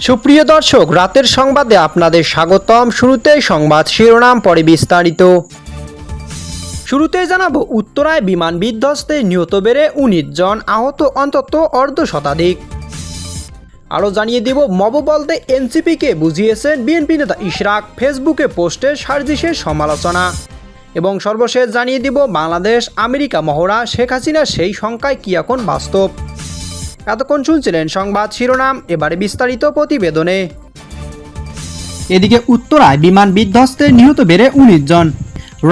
সুপ্রিয় দর্শক, রাতের সংবাদে আপনাদের স্বাগতম। শুরুতেই সংবাদ শিরোনাম, পরে বিস্তারিত। শুরুতেই জানাব, উত্তরায় বিমান বিধ্বস্তে নিহত বেড়ে উনিশ জন আহত, অন্তত অর্ধ শতাধিক। আরও জানিয়ে দিব মব বলতে এনসিপিকে বুঝিয়েছেন বিএনপি নেতা ইশরাক। ফেসবুকে পোস্টে সার্জিসের সমালোচনা। এবং সর্বশেষ জানিয়ে দিব, বাংলাদেশ, আমেরিকা মহড়া, শেখ হাসিনার সেই সংখ্যায় কি এখন বাস্তব? এতক্ষণ শুনছিলেন সংবাদ শিরোনাম, এবারে বিস্তারিত প্রতিবেদনে। এদিকে উত্তরায় বিমান বিধ্বস্তে নিহত বেড়ে উনিশ জন।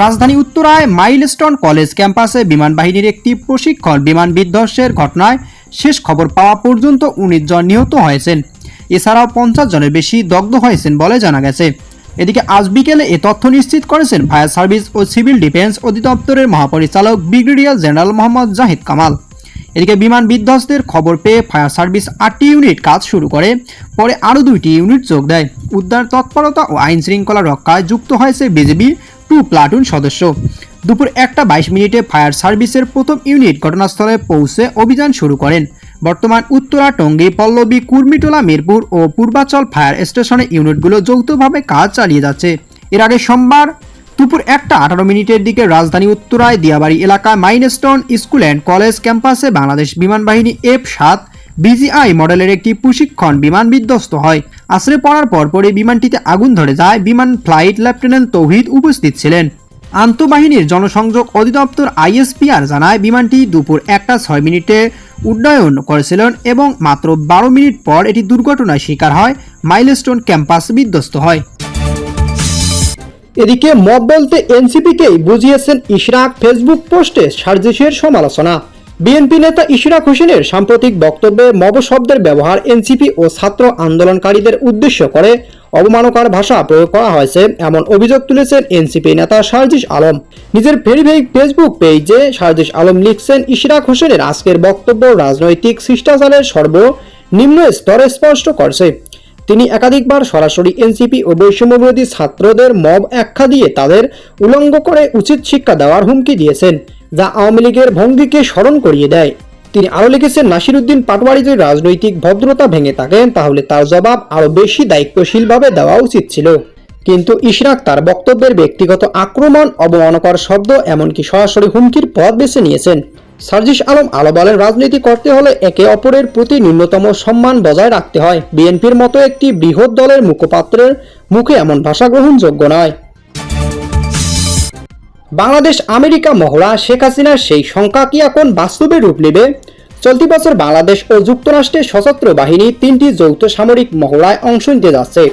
রাজধানী উত্তরায় মাইলস্টোন কলেজ ক্যাম্পাসে বিমান বাহিনীর একটি প্রশিক্ষণ বিমান বিধ্বস্তের ঘটনায় শেষ খবর পাওয়া পর্যন্ত উনিশ জন নিহত হয়েছেন। এছাড়াও পঞ্চাশ জনের বেশি দগ্ধ হয়েছেন বলে জানা গেছে। এদিকে আজ বিকেলে এ তথ্য নিশ্চিত করেছেন ফায়ার সার্ভিস ও সিভিল ডিফেন্স অধিদপ্তরের মহাপরিচালক ব্রিগেডিয়ার জেনারেল মোহাম্মদ জাহিদ কামাল। এদিকে বিমান বিধ্বস্তের খবর পেয়ে ফায়ার সার্ভিস আটটি ইউনিট কাজ শুরু করে, পরে আরও দুইটি ইউনিট যোগ দেয়। উদ্ধার তৎপরতা ও আইন শৃঙ্খলা রক্ষায় যুক্ত হয়েছে বিজেপি টু প্লাটুন সদস্য। দুপুর একটা বাইশ মিনিটে ফায়ার সার্ভিসের প্রথম ইউনিট ঘটনাস্থলে পৌঁছে অভিযান শুরু করেন। বর্তমান উত্তরা, টঙ্গী, পল্লবী, কুর্মিটোলা, মিরপুর ও পূর্বাচল ফায়ার স্টেশনে ইউনিটগুলো যৌথভাবে কাজ চালিয়ে যাচ্ছে। এর আগে সোমবার দুপুর একটা আঠারো মিনিটের দিকে রাজধানী উত্তরায় দিয়াবাড়ি এলাকায় মাইনস্টোন স্কুল অ্যান্ড কলেজ ক্যাম্পাসে বাংলাদেশ বিমান বাহিনী এফ সাত বিজিআই মডেলের একটি প্রশিক্ষণ বিমান বিধ্বস্ত হয়। আশ্রে পড়ার পরপরই বিমানটিতে আগুন ধরে যায় বিমান ফ্লাইট লেফটেন্যান্ট তৌহিদ উপস্থিত ছিলেন। আন্তঃবাহিনীর জনসংযোগ অধিদপ্তর আইএসপিআর জানায়, বিমানটি দুপুর একটা ছয় মিনিটে উড্ডয়ন করেছিলেন এবং মাত্র বারো মিনিট পর এটি দুর্ঘটনায় শিকার হয়, মাইলস্টোন ক্যাম্পাস বিধ্বস্ত হয়। এদিকে মব বলতে এনসিপিকেই বুঝিয়েছেন ইশরাক ফেসবুক পোস্টে সার্জিসের সমালোচনা। বিএনপি নেতা ইশরাক হোসেনের সাম্প্রতিক বক্তব্যে মব শব্দের ব্যবহার এনসিপি ও ছাত্র আন্দোলনকারীদের উদ্দেশ্য করে অবমানকর ভাষা প্রয়োগ করা হয়েছে এমন অভিযোগ তুলেছেন এনসিপি নেতা সার্জিস আলম। নিজের ভেরিফাইড ফেসবুক পেজে সার্জিস আলম লিখছেন, ইশরাক হোসেনের আজকের বক্তব্য রাজনৈতিক শিষ্টাচারের সর্বনিম্ন স্তরে স্পষ্ট করছে। তিনি একাধিকবার সরাসরি এনসিপি ও বৈষম্যবিরোধী ছাত্রদের মব আখ্যা দিয়ে তাদের উলঙ্গ করে উচিত শিক্ষা দেওয়ার হুমকি দিয়েছেন, যা আওয়ামী লীগের ভঙ্গিকে স্মরণ করিয়ে দেয়। তিনি আরও লিখেছেন, নাসিরুদ্দিন পাটওয়ারি যদি রাজনৈতিক ভদ্রতা ভেঙে থাকেন, তাহলে তার জবাব আরও বেশি দায়িত্বশীলভাবে দেওয়া উচিত ছিল। কিন্তু ইশরাক তার বক্তব্যের ব্যক্তিগত আক্রমণ অবমানকর শব্দ, এমনকি সরাসরি হুমকির পথ বেছে নিয়েছেন। সার্জিস আলম আলো বলেন রাজনীতি করতে হলে একে অপরের প্রতি ন্যূনতম সম্মান বজায় রাখতে হয়। বিএনপির মতো একটি বৃহৎ দলের মুখপাত্রের মুখে এমন ভাষা গ্রহণযোগ্য নয়। বাংলাদেশ, আমেরিকা, মহড়া, শেখ হাসিনার সেই শঙ্কা কি এখন বাস্তবে রূপ নেবে? চলতি বছর বাংলাদেশ ও যুক্তরাষ্ট্রের সশস্ত্র বাহিনী তিনটি যৌথ সামরিক মহড়ায় অংশ নিতে যাচ্ছে।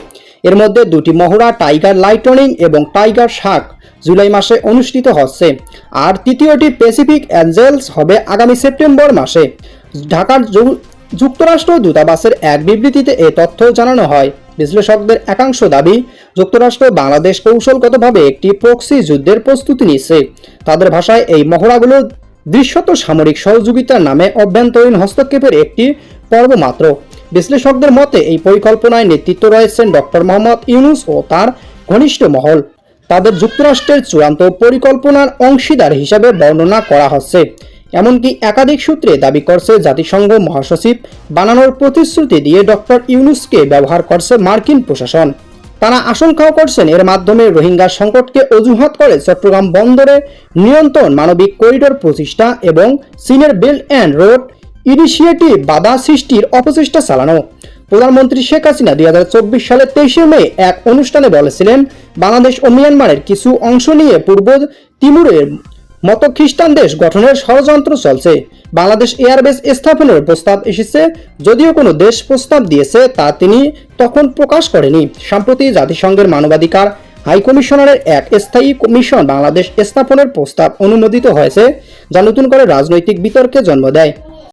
এর মধ্যে দুটি মহড়া টাইগার লাইটনিং এবং টাইগার শাক জুলাই মাসে অনুষ্ঠিত হচ্ছে। আর তৃতীয়টি প্যাসিফিক অ্যাঞ্জেলস হবে আগামী সেপ্টেম্বর মাসে। ঢাকার যুক্তরাষ্ট্র দূতাবাসের এক বিবৃতিতে এ তথ্য জানানো হয়। বিশ্লেষকদের একাংশ দাবি, যুক্তরাষ্ট্র বাংলাদেশ কৌশলগতভাবে একটি প্রক্সি যুদ্ধের প্রস্তুতি নিচ্ছে। তাদের ভাষায় এই মহড়াগুলো দৃশ্যত সামরিক সহযোগিতার নামে অভ্যন্তরীণ হস্তক্ষেপের একটি পর্ব মাত্র। বিশ্লেষকদের মতে, এই পরিকল্পনায় নেতৃত্ব রয়েছেন ডক্টর মোহাম্মদ ইউনুস ও তার ঘনিষ্ঠ মহল। তাদের যুক্তরাষ্ট্রের চূড়ান্ত পরিকল্পনার অংশীদার হিসাবে বর্ণনা করা হচ্ছে। এমনকি একাধিক সূত্রে দাবি করছে জাতিসংঘ মহাসচিব বানানোর প্রতিশ্রুতি দিয়ে ডক্টর ইউনুসকে ব্যবহার করছে মার্কিন প্রশাসন। তারা আশঙ্কাও করছেন এর মাধ্যমে রোহিঙ্গা সংকটকে অজুহাত করে চট্টগ্রাম বন্দরে নিয়ন্ত্রণ মানবিক করিডোর প্রতিষ্ঠা এবং চীনের বেল্ট অ্যান্ড রোড ইনিশিয়েটিভ বাধা সৃষ্টির অপচেষ্টা চালানো। প্রধানমন্ত্রী শেখ হাসিনা দুই হাজার চব্বিশ সালের তেইশে মে এক অনুষ্ঠানে বলেছিলেন, বাংলাদেশ ও মিয়ানমারের কিছু অংশ নিয়ে পূর্ব তিমুরের মতো খ্রিস্টান দেশ গঠনের ষড়যন্ত্র চলছে। বাংলাদেশ এয়ারবেস স্থাপনের প্রস্তাব এসেছে, যদিও কোনো দেশ প্রস্তাব দিয়েছে তা তিনি তখন প্রকাশ করেনি। সম্প্রতি জাতিসংঘের মানবাধিকার হাই কমিশনারের এক স্থায়ী কমিশন বাংলাদেশ স্থাপনের প্রস্তাব অনুমোদিত হয়েছে, যা নতুন করে রাজনৈতিক বিতর্কে জন্ম দেয়।